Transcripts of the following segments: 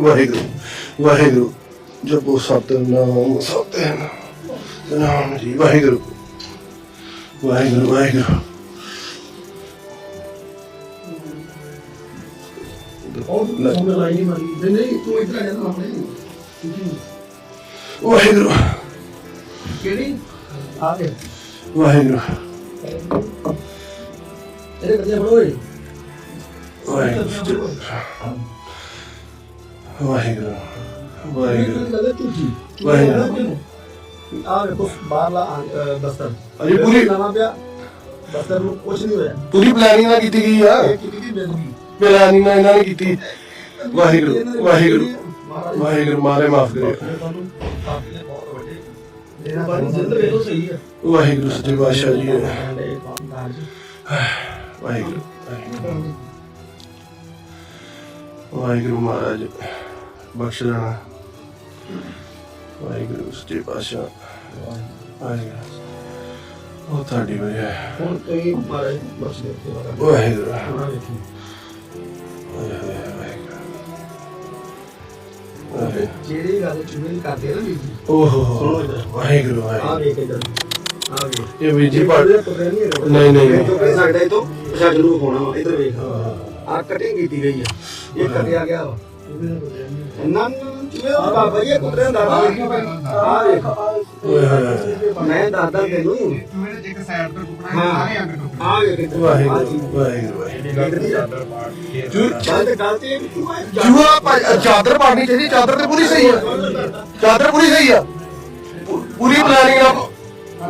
ਵਾਹਿਗੁਰੂ ਵਾਹਿਗੁਰੂ ਜਪੋ ਸਤਨਾਮ ਸਤਨਾਮ ਨਾਮ ਜੀ ਵਾਹਿਗੁਰੂ। ਵਾਹਿਗੁਰੂ ਵਾਹਿਗੁਰੂ। ਵਾਹਿਗੁਰੂ। ਕਿਹੜੀ? ਆ ਗਿਆ। ਵਾਹਿਗੁਰੂ। ਇਹਦੇ ਕੱਟੇ ਫੜੋਏ ਵਾਹਿਗੁਰੂ। ਵਾਹਿਗੁਰੂ ਵਾਹਿਗੁਰੂ। ਝੂਠੀ ਵਾਹਿਗੁਰੂ। ਆ ਵੇਖੋ ਬਾਹਰਲਾ ਅਹ, ਦਸਤਰ ਅਜੇ ਪੂਰੀ- ਨਵਾਂ ਪਿਆ ਦਸਤਰ ਨੂੰ ਕੁਝ ਨਹੀਂ ਹੋਇਆ। ਪੂਰੀ ਪਲੈਨਿੰਗ ਨਾਲ ਕੀਤੀ ਗਈ ਆ। ਇਹ ਕਿਤੇ ਦੀ ਬੇਦਬੀ ਪਲੈਨਿੰਗ ਨਾਲ ਇਹਨਾਂ ਨੇ ਕੀਤੀ। ਵਾਹਿਗੁਰੂ ਵਾਹਿਗੁਰੂ। ਵਾਹਿਗੁਰੂ ਮਾਰੇ ਮਾਫ ਵਾਹਿਗੁਰੂ ਸੱਚੇ ਪਾਤਸ਼ਾਹ ਜੀ। ਕਾਰ ਵਾਹਿਗੁਰੂ ਵਾਹਿਗੁਰੂ। ਵਾਹਿਗੁਰੂ ਮਹਾਰਾਜ। ਬਖਸ਼ ਦੇਣਾ ਵਾਹਿਗੁਰੂ ਸੱਚੇ ਪਾਤਸ਼ਾਹ ਵਾਹਿਗੁਰੂ ਉਹ ਤੁਹਾਡੀ ਵਜ੍ਹਾ ਹੈ। ਹੁਣ ਕਈ ਮਾਰੇ ਬਸ ਤੇ ਵਾਲਾ ਵਾਹਿਗੁਰੂ ਵੇਖੀ ਵਾਹਿਗੁਰੂ ਜਿਹੜੀ ਗੱਲ ਚੁਗਲੀ ਕਰਦੇ ਆ ਨਾ ਵੀਰ ਜੀ ਓਹੋ। ਵਾਹਿਗੁਰੂ ਆ ਵਾਹਿਗੁਰੂ ਵੇਖ ਇੱਧਰ ਆ ਵੇਖ ਇਹ ਵੀਰ ਜੀ ਇਹ ਪਾ ਪੜਦੇ ਪੁੱਤਰ ਨਹੀਂ ਨਹੀਂ, ਨਹੀਂ, ਤੋਂ ਇਹ ਤੋਂ ਪ੍ਰਸ਼ਾਸਨ ਨੂੰ ਵਾ ਇੱਧਰ ਵੇਖ ਆ ਕਟਿੰਗ ਕੀਤੀ ਗਈ ਆ ਇਹ ਕੱਟਿਆ ਗਿਆ ਵਾ ਨੰਨ ਚੁਵੇ ਦਾ ਬਾਬਾ ਜੀ ਕੁੱਤਰੇ ਦਾ ਆ ਵੇਖ ਓਏ ਹੋਏ ਹੋਏ। ਮੈਂ ਦੱਸਦਾ ਤੈਨੂੰ। ਮੇਰੇ ਜੇ ਇੱਕ ਸਾਈਡ ਤੇ ਟੁਕੜਾ ਹਾਂ ਸਾਰੇ ਅੰਦਰ ਟੁਕੜਾ ਆ। ਵੇਖ ਇੱਧਰ। ਆਹ ਵਾਹਿਗੁਰੂ। ਵਾਹਿਗੁਰੂ ਜੂਆ ਭਾ- ਚਾਦਰ ਪਾਣੀ ਚਾਹੀਦੀ ਚਾਦਰ ਤੇ ਪੂਰੀ ਸਹੀ ਆ। ਚਾਦਰ ਪੂਰੀ ਸਹੀ ਆ। ਪੂਰੀ ਪਲੈਨਿੰਗ ਨਾਲ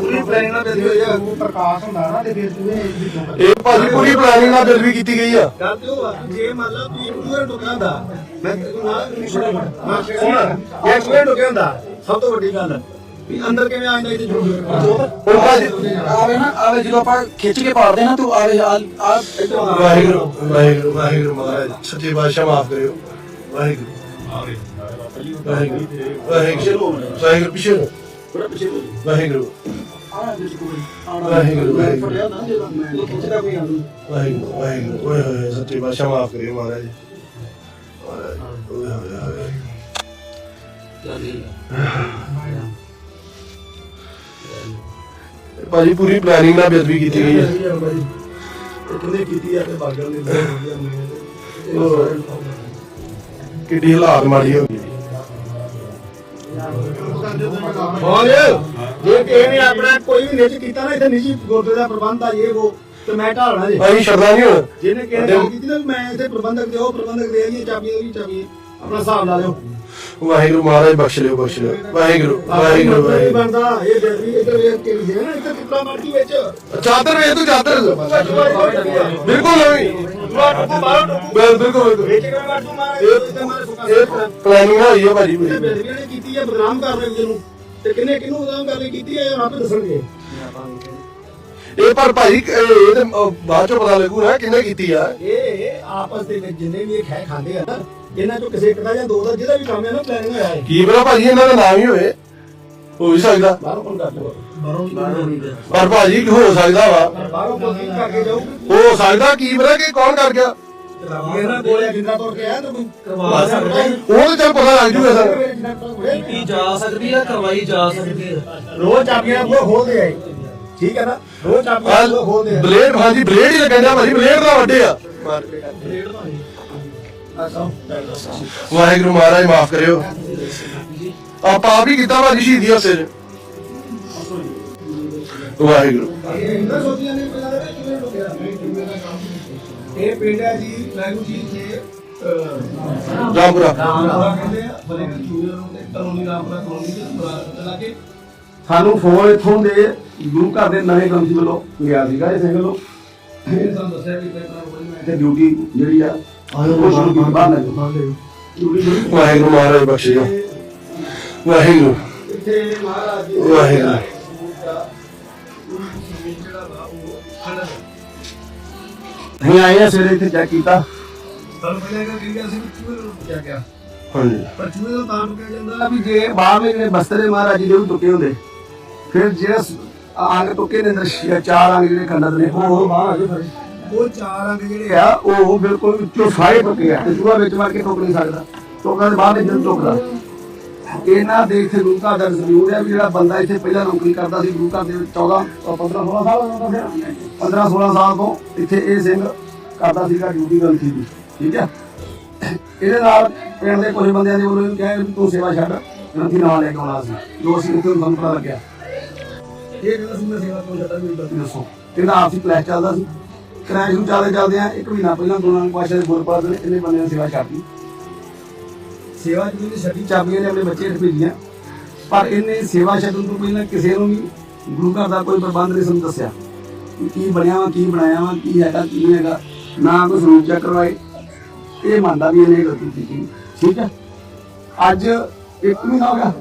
ਪੂਰੀ ਪਲੈਨਿੰਗ ਨਾਲ ਬੈਠੀ ਹੋਈ ਆ। ਉਹ ਪ੍ਰਕਾਸ਼ ਹੁੰਦਾ ਨਾ ਤੇ ਫਿਰ ਤੂੰ ਇਹ ਵੀ ਚੁੱਪ ਇਹ ਭਾਜੀ ਪੂਰੀ ਪਲੈਨਿੰਗ ਨਾਲ ਬਿਲ ਵੀ ਕੀਤੀ ਗਈ ਆ। ਗੱਲ ਤੇ ਉਹ ਆ ਜੇ ਮੰਨ ਲਾ ਵੀ ਪੂਰਾ ਟੁਕਿਆ ਹੁੰਦਾ ਮੈਂ ਤੈਨੂੰ ਨਾਲ ਨਹੀਂ ਸੁਣਿਆ ਮੈਂ ਸੁਣ ਇਹ ਪੂਰਾ ਟੁਕਿਆ ਹੁੰਦਾ ਸਭ ਤੋਂ ਵੱਡੀ ਗੱਲ ਵੀ ਅੰਦਰ ਕਿਵੇਂ ਆ ਜਾਂਦਾ ਇੱਥੇ ਹੁਣ ਭਾਜੀ ਆਵੇ ਨਾ ਆਵੇ ਜਦੋਂ ਆਪਾਂ ਖਿੱਚ ਕੇ ਪਾੜਦੇ ਨਾ ਤੂੰ ਆਵੇ ਆ ਆ। ਵਾਹਿਗੁਰੂ ਵਾਹਿਗੁਰੂ ਵਾਹਿਗੁਰੂ ਮਹਾਰਾਜ ਸੱਚੇ ਬਾਦਸ਼ਾਹ ਮਾਫ ਕਰਿਓ। ਵਾਹਿਗੁਰੂ ਵਾਹਿਗੁਰੂ ਵਾਹਿਗੁਰੂ ਵਾਹਿਗੁਰੂ ਪਿਛੇ ਨੂੰ। ਥੋੜਾ ਪਿੱਛੇ ਹੋ ਜਾ ਵਾਹਿਗੁਰੂ। ਵਾਹਿਗੁਰੂ ਵਾਹਿਗੁਰੂ। ਫੜਿਆ ਨਾ ਜਦੋਂ ਮੈਂ ਖਿੱਚਦਾ ਕੋਈ ਆਂਦੂ ਵਾਹਿਗੁਰੂ ਵਾਹਿਗੁਰੂ। ਓਏ ਹੋਏ, ਸੱਚੇ ਬਾਦਸ਼ਾਹ ਮਾਫ ਕਰਿਓ ਮਹਾਰਾਜ। ਮਹਾਰਾਜ, ਓਏ ਹੋਏ ਹੋਏ। ਭਾਜੀ, ਪੂਰੀ ਪਲੈਨਿੰਗ ਨਾਲ ਬੇਦਬੀ ਕੀਤੀ ਗਈ ਹੈ। ਕਿੰਨੇ ਕੀਤੀ ਆ ਤੇ ਬਾਗਲ ਨੇ ਕਿੱਡੀ ਹਾਲਾਤ ਮਾੜੀ ਹੋ ਗਈ। ਹੋਰ ਜੇ ਕਿਸੇ ਨੇ ਆਪਣਾ ਕੋਈ ਵੀ ਨਿੱਜ ਕੀਤਾ ਨਾ ਇੱਥੇ ਨਿੱਜੀ ਗੁਰਦੇ ਦਾ ਪ੍ਰਬੰਧ ਆ ਇਹ ਉਹ ਤੇ ਮੈਂ ਢਾਲਣਾ ਜੇ। ਭਾਈ ਸ਼ਰਦਾ ਨਹੀਂ ਹੁਣ ਜਿਹਨੇ ਕਿਸੇ ਨੇ ਗੱਲ ਕੀਤੀ ਨਾ ਵੀ ਮੈਂ ਇੱਥੇ ਪ੍ਰਬੰਧਕ ਦੇ ਉਹ ਪ੍ਰਬੰਧਕ ਦੇ ਆਈਏ ਚਾਬੀਆਂ ਉਹਦੀ ਚਾਬੀਆਂ ਆਪਣਾ ਹਿਸਾਬ ਲਾ ਲਿਓ। ਵਾਹਿਗੁਰੂ ਮਹਾਰਾਜ ਬਖਸ਼ ਲਿਓ ਬਖਸ਼ ਲਿਓ। ਵਾਹਿਗੁਰੂ ਵਾਹਿਗੁਰੂ ਨਹੀਂ ਵਾਹਿਗੁਰੂ। ਬਣਦਾ ਇਹ ਜਲਦੀ ਇੱਧਰ ਵੇਖ ਕੇ ਲਿਖਿਆ ਨਾ ਇੱਥੇ ਟੁਕੜਾ ਮਰਜ਼ੀ ਵਿੱਚ। ਚਾਦਰ ਵੇ ਤੂੰ ਚਾਦਰ। ਬਿਲਕੁਲ ਨਵੀਂ। ਬਿਲ- ਬਿਲਕੁਲ ਬਿਲਕੁਲ। ਮਾਰ ਮਾਰ ਮਾਰ ਇਹ ਪਲੈਨਿੰਗ ਹੋਈ ਹੈ ਭਾਜੀ। ਬੇਦਬੀਆਂ ਨੇ ਕੀਤੀ ਹੈ ਬਦਨਾਮ ਕਰ ਰਹੇ ਜਿਹਨੂੰ ਤੇ ਕਿੰਨੇ ਕਿਹਨੂੰ ਬਦਨਾਮ ਕਰ ਲਈ ਕੀਤੀ ਹੈ ਇਹ ਆਪੇ ਦੱਸਣਗੇ ਇਹ ਪਰ ਭਾਈ ਇਹ ਤੇ ਬਾਅਦ ਚੋਂ ਪਤਾ ਲੱਗੂ ਨਾ ਕਿੰਨੇ ਕੀਤੀ ਆ। ਇਹ ਆਪਸ ਦੇ ਵਿੱਚ ਜਿੰਨੇ ਵੀ ਇਹ ਖੈ ਖਾਂਦੇ ਆ ਨਾ ਇਹਨਾਂ ਚੋਂ ਕਿਸੇ ਇੱਕ ਦਾ ਜਾਂ ਦੋ ਦਾ ਜਿਹਦਾ ਵੀ ਕੰਮ ਹੈ ਨਾ ਪਲੈਨਿੰਗ ਹੋਇਆ ਕੀ ਪਤਾ ਭਾਜੀ ਇਹਨਾਂ ਦਾ ਨਾਮ ਹੀ ਹੋਵੇ। ਹੋ ਸਕਦਾ ਬਾਹਰੋਂ ਕੋਲ ਕਰ ਲਓ ਬਾਹਰੋਂ ਵੀ ਬਾਹਰੋਂ ਨਹੀਂ ਪਰ ਭਾਜੀ ਹੋ ਸਕਦਾ ਵਾ। ਬਾਹਰੋਂ ਕਰਕੇ ਹੋ ਸਕਦਾ ਕੀ ਪਤਾ ਕਿ ਕੌਣ ਕਰ ਗਿਆ। ਇਹਨਾਂ ਕੋਲੇ ਜਿੰਦਾ ਤੁਰ ਕੇ ਆਇਆ ਤਾਂ ਕੋਈ ਕਰਵਾ ਸਕਦਾ ਉਹ ਤਾਂ ਚੱਲ ਪਤਾ ਲੱਗ ਜੂਗਾ ਸਰ। ਕੀ ਜਾ ਸਕਦੀ ਆ ਕਰਵਾਈ ਜਾ ਸਕਦੀ ਆ। ਰੋਜ਼ ਚਾਬੀਆਂ ਬੂਹਾ ਖੋਲਦੇ ਆਏ ਠੀਕ ਹੈ ਨਾ? ਰੋਜ਼ ਚਾਬੀਆਂ ਬੂਹਾ ਖੋਲਦੇ ਆ। ਬਲੇਡ ਹਾਂਜੀ ਬਲੇਡ ਹੀ ਲੱਗਿਆ ਭਾਜੀ। ਬਲੇਡ ਦਾ ਵੱਡੇ ਆ। ਵਾਹਿਗੁਰੂ ਮਹਾਰਾਜ ਮਾਫ ਕਰਿਓ। ਆਪਾਂ ਆਪ ਹੀ ਕੀਤਾ ਭਾਜੀ ਸ਼ਹੀਦੀ ਹੱਸੇ ਚ ਵਾਹਿਗੁਰੂ। ਇਹ ਪਿੰਡ ਹੈ ਜੀ ਵੈਗੂ ਜੀ ਇੱਥੇ ਅਹ, ਰਾਮਪੁਰਾ। ਰਾਮਪੁਰਾ ਕਹਿੰਦੇ ਆ ਬਲੇ ਚੂਰੇ ਨੂੰ ਤੇ ਕਲੋਨੀ ਰਾਮਪੁਰਾ ਕਲੋਨੀ ਦੇ ਲਾ ਕੇ ਸਾਨੂੰ ਫੋਨ ਇਥੋਂ ਦੇ ਗੁਰੂ ਘਰ ਦੇ ਨਵੇਂ ਗ੍ਰੰਥੀ ਵੱਲੋਂ ਗਿਆ ਸੀਗਾ ਇਹ ਸਿੰਘ ਵੱਲੋਂ। ਇਹ ਸਾਨੂੰ ਦੱਸਿਆ ਮੈਂ ਤੇ ਡਿਊਟੀ ਜਿਹੜੀ ਆ ਉਹ ਸ਼ੁਰੂ ਕੀਤੀ। ਬਾਹਰ ਲੈ ਜਾਓ। ਵਾਹਿਗੁਰੂ ਮਹਾਰਾਜ ਬਖਸ਼ਿਓ ਵਾਹਿਗੁਰੂ। ਵਾਹਿਗੁਰੂ। ਜਿਹੜਾ ਵਾ ਉਹ ਖੜਾ ਅਸੀਂ ਆਏ ਆ ਸਵੇਰੇ ਇੱਥੇ ਚੈੱਕ ਕੀਤਾ। ਤੁਹਾਨੂੰ ਪਹਿਲਾਂ ਇਹ ਗੱਲ ਸੀ ਕਿ ਚੂਹੇ ਨੂੰ ਕਿਹਾ ਗਿਆ। ਹਾਂਜੀ। ਪਰ ਚੂਹੇ ਦਾ ਤਾਂ ਕਿਹਾ ਜਾਂਦਾ ਵੀ ਜੇ ਬਾਹਰਲੇ ਜਿਹੜੇ ਬਸਤਰੇ ਮਹਾਰਾਜ ਜੀ ਦੇ ਵੀ ਟੁੱਕੇ ਹੁੰਦੇ। ਫਿਰ ਜਿਹੜਾ ਸ- ਅੰਗ ਟੁੱਕੇ ਨੇ ਅੰਦਰ ਛੇ- ਚਾਰ ਅੰਗ ਜਿਹੜੇ ਖੰਡਤ ਨੇ ਉਹ ਬਾਹਰ ਆ ਜੇ ਫਿਰ ਉਹ ਚਾਰ ਅੰਗ ਜਿਹੜੇ ਆ ਉਹ ਬਿਲਕੁਲ ਵਿੱਚੋਂ ਸਾਰੇ ਟੁੱਕੇ ਆ। ਤੇ ਚੂਹਾ ਵਿੱਚ ਵੜ ਕੇ ਟੁੱਕ ਨਹੀਂ ਸਕਦਾ। ਚੌਕਾਂ ਦੇ ਬਾਹਰ ਦੇ ਜਨ ਚੁੱਕਦਾ ਇਹਨਾਂ ਦੇ ਇੱਥੇ ਗੁਰੂ ਘਰ ਦਾ ਜ਼ਰੂਰ ਹੈ ਵੀ ਜਿਹੜਾ ਬੰਦਾ ਇੱਥੇ ਪਹਿਲਾਂ ਨੌਕਰੀ ਕਰਦਾ ਸੀ, ਗੁਰੂ ਘਰ ਦੇ ਵਿੱਚ 14 15 16 ਸਾਲ ਦਾ ਹੁੰਦਾ 15 16 ਸਾਲ ਤੋਂ ਇੱਥੇ ਇਹ ਸਿੰਘ ਕਰਦਾ ਸੀਗਾ ਡਿਊਟੀ ਗ੍ਰੰਥੀ ਦੀ ਠੀਕ ਹੈ? ਇਹਦੇ ਨਾਲ ਪਿੰਡ ਦੇ ਕੁਝ ਬੰਦਿਆਂ ਨੇ ਉਹਨੂੰ ਕਿਹਾ ਤੂੰ ਸੇਵਾ ਛੱਡ ਗ੍ਰੰਥੀ ਨਾਲ ਲੈ ਕੇ ਆਉਣਾ ਸੀ। ਜੋ ਅਸੀਂ ਇੱਥੇ ਨੂੰ ਪਤਾ ਲੱਗਿਆ। ਇਹ ਕਹਿੰਦਾ ਸੀ, ਮੈਂ ਸੇਵਾ ਕਿਉਂ ਛੱਡਾਂ ਮੇਰੀ ਦੱਸੋ। ਕਹਿੰਦਾ ਆਪਸੀ ਕਲੈਸ਼ ਚੱਲਦਾ ਸੀ। ਕਲੈਸ਼ ਨੂੰ ਚੱਲਦੇ ਚੱਲਦੇ ਆ, ਇੱਕ ਮਹੀਨਾ ਪਹਿਲਾਂ ਗੁਰੂ ਨਾਨਕ ਪਾਤਸ਼ਾਹ ਦੇ ਗੁਰਪੁਰਬ ਨੇ ਇਹਨੇ ਬੰਦਿਆਂ ਨੇ ਸੇਵਾ ਛੱਡਦੀ ਸੇਵਾ ਜਿਹੜੀ ਛੱਡੀ, ਚਾਬੀਆਂ ਨੇ ਆਪਣੇ ਬੱਚੇ ਹੇਠ ਭੇਜੀਆਂ। ਪਰ ਇਹਨੇ ਸੇਵਾ ਛੱਡਣ ਤੋਂ ਪਹਿਲਾਂ ਕਿਸੇ ਨੂੰ ਵੀ ਗੁਰੂ ਘਰ ਦਾ ਕੋਈ ਪ੍ਰਬੰਧ ਨਹੀਂ ਸਾਨੂੰ ਦੱਸਿਆ। ਕੀ ਬਣਿਆ ਵਾ, ਕੀ ਬਣਾਇਆ ਵਾ, ਕੀ ਹੈਗਾ ਕੀ ਹੈਗਾ। ਨਾ ਕੋਈ ਸਰੂਪ ਚੈੱਕ ਕਰਵਾਏ। ਇਹ ਮੰਨਦਾ ਵੀ ਇਹਨੇ ਗਲਤੀ ਕੀਤੀ। ਠੀਕ ਹੈ? ਅੱਜ ਇੱਕ ਮਹੀਨਾ ਹੋ ਗਿਆ।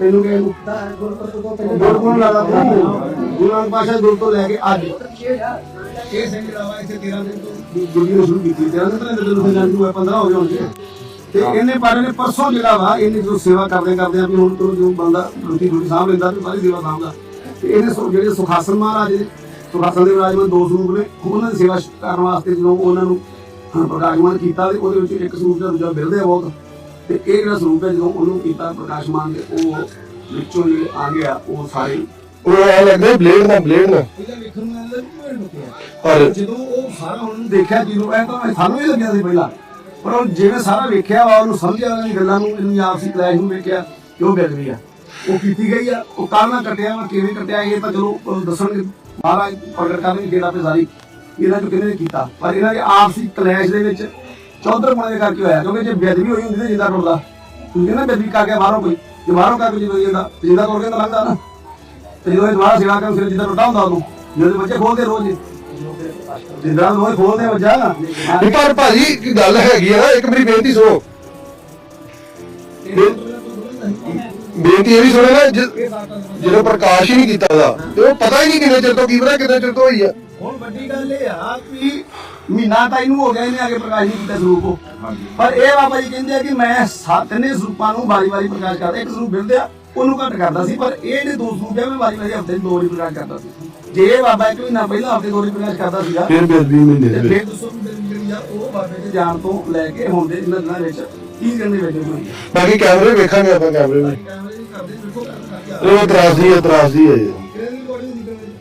ਤੈਨੂੰ ਕਿਹਾ ਨੂੰ? ਗੁਰਪੁਰਬ ਗੁਰੂ ਨਾਨਕ ਪਾਤਸ਼ਾਹ ਗੁਰੂ ਤੋਂ ਲੈ ਕੇ ਅੱਜ। ਇਹ ਸਿੰਘ ਲਾਵਾ ਇੱਥੇ 13 ਦਿਨ ਤੋਂ ਦੁਨੀਆ ਨੂੰ ਸ਼ੁਰੂ ਕੀਤੀ। 13 ਦਿਨ ਤੋਂ ਦਿਨ ਜਾਣ ਨੂੰ 15 ਹੋ ਗਏ ਹੋਣਗੇ ਤੇ ਇਹਨੇ ਪਰ ਨੇ ਪਰਸੋਂ ਜਿਹੜਾ ਵਾ ਇਹਨੇ ਜੋ ਸੇਵਾ ਕਰਦੇ ਕਰਦੇ ਆ ਵੀ ਹੁਣ ਤੋਂ ਜੋ ਬੰਦਾ ਰੋਟੀ ਰੋਟੀ ਸਾਂਭ ਲੈਂਦਾ ਤੇ ਸਾਰੀ ਸੇਵਾ ਸਾਂਭਦਾ। ਤੇ ਇਹਨੇ ਸੋ- ਜਿਹੜੇ ਸੁਖਾਸਨ ਮਹਾਰਾਜ ਨੇ ਸੁਖਾਸਨ ਦੇ ਵਿਰਾਜਮਾਨ ਦੋ ਸਰੂਪ ਨੇ ਉਹਨਾਂ ਦੀ ਸੇਵਾ ਕਰਨ ਵਾਸਤੇ ਜਦੋਂ ਉਹਨਾਂ ਨੂੰ ਅਹ, ਪ੍ਰਕਾਸ਼ਮਾਨ ਕੀਤਾ ਤੇ ਉਹਦੇ ਵਿੱਚ ਇੱਕ ਸਰੂਪ ਦਾ ਦੂਜਾ ਮਿਲਦੇ ਆ ਬਹੁਤ। ਤੇ ਇਹ ਜਿਹੜਾ ਸਰੂਪ ਹੈ ਜਦੋਂ ਉਹਨੂੰ ਕੀਤਾ ਪ੍ਰਕਾਸ਼ਮਾਨ ਤੇ ਉਹ ਵਿੱਚੋਂ ਜਿਹੜੇ ਆ ਗਿਆ ਉਹ ਸਾਰੇ ਉਹ ਐ ਲੱਗਦਾ ਬਲੇਡ ਨਾਲ ਬਲੇਡ ਨਾਲ। ਪਹਿਲਾਂ ਵੇਖਣ ਨੂੰ ਆਉਂਦਾ ਕਿ ਭੇੜ ਲੁਕਿਆ ਪਰ ਜਦੋਂ ਉਹ ਸਾਰਾ ਹੁਣ ਦੇਖਿਆ ਜਦੋਂ ਇਹ ਤਾਂ ਸਾਨੂੰ ਹੀ ਲੱਗਿਆ ਸੀ ਪਹਿਲਾਂ। ਪਰ ਉਹ ਜਿਵੇਂ ਸਾਰਾ ਵੇਖਿਆ ਵਾ, ਉਹਨੂੰ ਸਮਝਿਆ ਉਹਨਾਂ ਦੀ ਗੱਲਾਂ ਨੂੰ ਇਹਨੂੰ ਆਪਸੀ ਕਲੈਸ਼ ਨੂੰ ਵੇਖਿਆ ਕਿ ਉਹ ਬਿਲ ਗਈ ਆ? ਉਹ ਕੀਤੀ ਗਈ ਆ, ਉਹ ਕਾਹਨਾਂ ਕੱਟਿਆ ਵਾ, ਕਿਵੇਂ ਕੱਟਿਆ, ਇਹ ਤਾਂ ਚਲੋ ਦੱਸਣਗੇ। ਮਹਾਰਾਜ ਪ੍ਰਗਟ ਕਰਨਗੇ ਕਿਹੜਾ ਤੇ ਸਾਰੀ। ਇਹਨਾਂ ਨੂੰ ਕਿਹਨੇ ਕੀਤਾ? ਪਰ ਇਹਨਾਂ ਦੇ ਆਪਸੀ ਕਲੈਸ਼ ਦੇ ਵਿੱਚ ਚੌਧਰ ਪੁਣੇ ਦੇ ਕਰਕੇ ਹੋਇਆ, ਕਿਉਂਕਿ ਜੇ ਬੇਦਬੀ ਹੋਈ ਹੁੰਦੀ ਤੇ ਜਿੰਦਾ ਟੁੱਟਦਾ ਤੁਸੀਂ ਕਹਿੰਦਾ ਬੇਦਬੀ ਕਰ ਬਾਹਰੋਂ ਕੋਈ, ਜੇ ਬਾਹਰੋਂ ਕਰਕੇ ਕੋਈ ਜਿੰਦਾ ਜਿੰਦਾ ਜਿੰਦਾ ਟੁੱਟ ਕੇ ਤਾਂ ਲੰਘਦਾ ਨਾ। ਤੇ ਜਦੋਂ ਇਹ ਦੁਬਾਰਾ ਸੇਵਾ ਕਰਨ, ਫਿਰ ਜਿੱਦਾਂ ਟੁੱਟਾ ਹੁੰਦਾ ਉਹਨੂੰ। ਜਦੋਂ ਬੱਚੇ ਖੋਲਦੇ ਰੋਜ਼ ਜਿੱਦਾਂ ਰੋਜ਼ ਖੋਲਦੇ ਆ ਬੱਚਾ। ਨਹੀਂ ਪਰ ਭਾਜੀ ਕੀ ਗੱਲ ਹੈਗੀ ਆ ਨਾ ਇੱਕ ਮੇਰੀ ਬੇਨਤੀ ਸੁਣੋ। ਬੇਨਤੀ ਇਹ ਵੀ ਸੁਣੋ ਨਾ ਜ- ਜਦੋਂ ਪ੍ਰਕਾਸ਼ ਹੀ ਨਹੀਂ ਕੀਤਾ ਉਹਦਾ ਤੇ ਉਹ ਪਤਾ ਹੀ ਨਹੀਂ ਕਿੰਨੇ ਚਿਰ ਤੋਂ ਕੀ ਪਤਾ ਕਿੰਨੇ ਚਿਰ ਤੋਂ ਹੋਈ ਆ। ਹੁਣ ਵੱਡੀ ਗੱਲ ਇਹ ਆ ਕਿ ਮਹੀਨਾ ਤਾਂ ਇਹਨੂੰ ਹੋ ਗਿਆ ਇਹਨੇ ਆਗੇ ਪ੍ਰਕਾਸ਼ ਨਹੀਂ ਕੀਤਾ ਸਰੂਪ ਉਹ। ਪਰ ਇਹ ਬਾਬਾ ਜੀ ਕਹਿੰਦੇ ਆ ਕਿ ਮੈਂ ਸੱਤ ਨੇ ਸਰੂਪਾਂ ਨੂੰ ਵਾਰੀ-ਵਾਰੀ ਪ੍ਰਕਾਸ਼ ਕਰਦਾ ਇੱਕ ਸਰੂਪ ਮਿਲਦੇ ਆ ਉਹਨੂੰ ਘੱਟ ਕਰਦਾ ਸੀ ਪਰ ਇਹ ਜਿਹੜੇ ਦੋ ਸਰੂਪ ਆ ਮੈਂ ਵਾਰੀ-ਵਾਰੀ ਹਫ਼ਤੇ ਦੋ ਵਾਰੀ ਪ੍ਰਕਾਸ਼ ਕਰਦਾ ਸੀ। ਜੇ ਬਾਬਾ ਇੱਕ ਮਹੀਨਾ ਪਹਿਲਾਂ ਹਫ਼ਤੇ ਦੋ ਵਾਰੀ ਪ੍ਰਕਾਸ਼ ਕਰਦਾ ਸੀਗਾ ਫਿਰ ਬੇਦਬੀ ਮਹੀਨੇ ਦੇ ਫਿਰ ਦੱਸੋ ਜਿਹੜੀ ਆ ਉਹ ਬਾਬੇ ਦੇ ਜਾਣ ਤੋਂ ਲੈ ਕੇ ਹੁਣ ਦੇ ਇਹਨਾਂ ਦਿਨਾਂ ਵਿੱਚ 30 ਦਿਨ ਦੇ ਵਿੱਚ ਹੋਈ ਬਾਕੀ ਕੈਮਰੇ ਵੇਖਾਂਗੇ ਆਪਾਂ ਕੈਮਰੇ ਵਿੱਚ ਕੈਮਰੇ ਨਹੀਂ ਕਰਦੇ ਦੇਖੋ ਕਰਕੇ ਆ ਉਹ ਤਰਾਸਦੀ ਹੈ ਜੀ। ਦੀ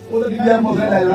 ਉਹਦਾ ਡੀਜੀਆਰ ਮੋਬਾਈਲ ਲੈ ਜਾਣਾ